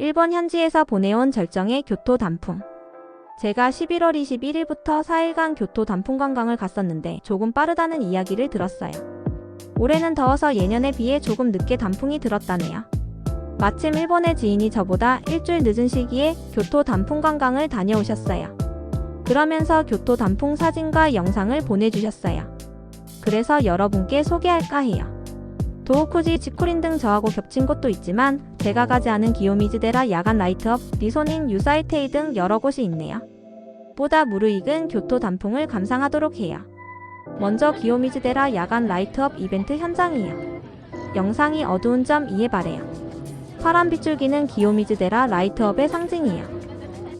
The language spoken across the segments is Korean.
일본 현지에서 보내온 절정의 교토 단풍. 제가 11월 21일부터 4일간 교토 단풍 관광을 갔었는데 조금 빠르다는 이야기를 들었어요. 올해는 더워서 예년에 비해 조금 늦게 단풍이 들었다네요. 마침 일본의 지인이 저보다 일주일 늦은 시기에 교토 단풍 관광을 다녀오셨어요. 그러면서 교토 단풍 사진과 영상을 보내주셨어요. 그래서 여러분께 소개할까 해요. 도호쿠지, 지쿠린 등 저하고 겹친 곳도 있지만 제가 가지 않은 기요미즈데라 야간 라이트업, 리소닌, 유사이테이 등 여러 곳이 있네요. 보다 무르익은 교토 단풍을 감상하도록 해요. 먼저 기요미즈데라 야간 라이트업 이벤트 현장이에요. 영상이 어두운 점 이해 바래요. 파란 빗줄기는 기요미즈데라 라이트업의 상징이에요.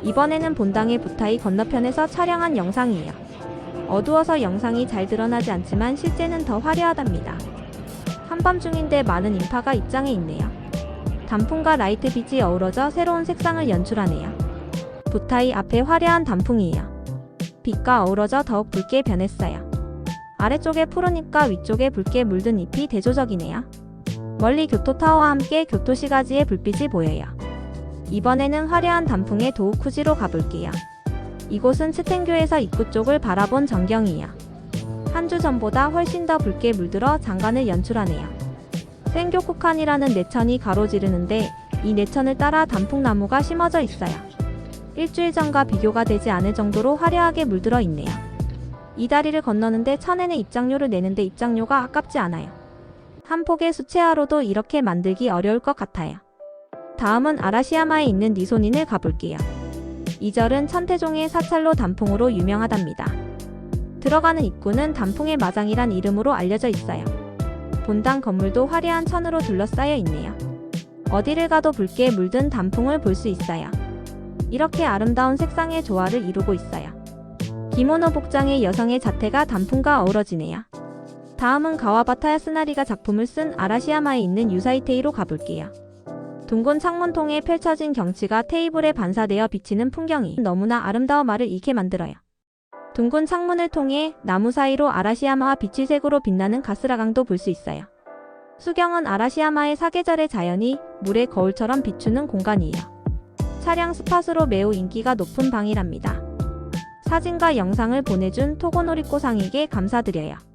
이번에는 본당의 부타이 건너편에서 촬영한 영상이에요. 어두워서 영상이 잘 드러나지 않지만 실제는 더 화려하답니다. 한밤중인데 많은 인파가 입장해 있네요. 단풍과 라이트 빛이 어우러져 새로운 색상을 연출하네요. 부타이 앞에 화려한 단풍이에요. 빛과 어우러져 더욱 붉게 변했어요. 아래쪽에 푸른 잎과 위쪽에 붉게 물든 잎이 대조적이네요. 멀리 교토타워와 함께 교토시가지의 불빛이 보여요. 이번에는 화려한 단풍의 도우쿠지로 가볼게요. 이곳은 츠텐교에서 입구 쪽을 바라본 전경이에요. 한 주 전보다 훨씬 더 붉게 물들어 장관을 연출하네요. 생교쿠칸이라는 내천이 가로지르는데 이 내천을 따라 단풍나무가 심어져 있어요. 일주일 전과 비교가 되지 않을 정도로 화려하게 물들어 있네요. 이 다리를 건너는데 천엔의 입장료를 내는데 입장료가 아깝지 않아요. 한 폭의 수채화로도 이렇게 만들기 어려울 것 같아요. 다음은 아라시야마에 있는 니소닌을 가볼게요. 이 절은 천태종의 사찰로 단풍으로 유명하답니다. 들어가는 입구는 단풍의 마장이란 이름으로 알려져 있어요. 본당 건물도 화려한 천으로 둘러싸여 있네요. 어디를 가도 붉게 물든 단풍을 볼 수 있어요. 이렇게 아름다운 색상의 조화를 이루고 있어요. 기모노 복장의 여성의 자태가 단풍과 어우러지네요. 다음은 가와바타 야스나리가 작품을 쓴 아라시야마에 있는 유사이테이로 가볼게요. 둥근 창문통에 펼쳐진 경치가 테이블에 반사되어 비치는 풍경이 너무나 아름다워 말을 잃게 만들어요. 둥근 창문을 통해 나무 사이로 아라시야마와 빛의 색으로 빛나는 가스라강도 볼 수 있어요. 수경은 아라시야마의 사계절의 자연이 물의 거울처럼 비추는 공간이에요. 차량 스팟으로 매우 인기가 높은 방이랍니다. 사진과 영상을 보내준 토고노리코상에게 감사드려요.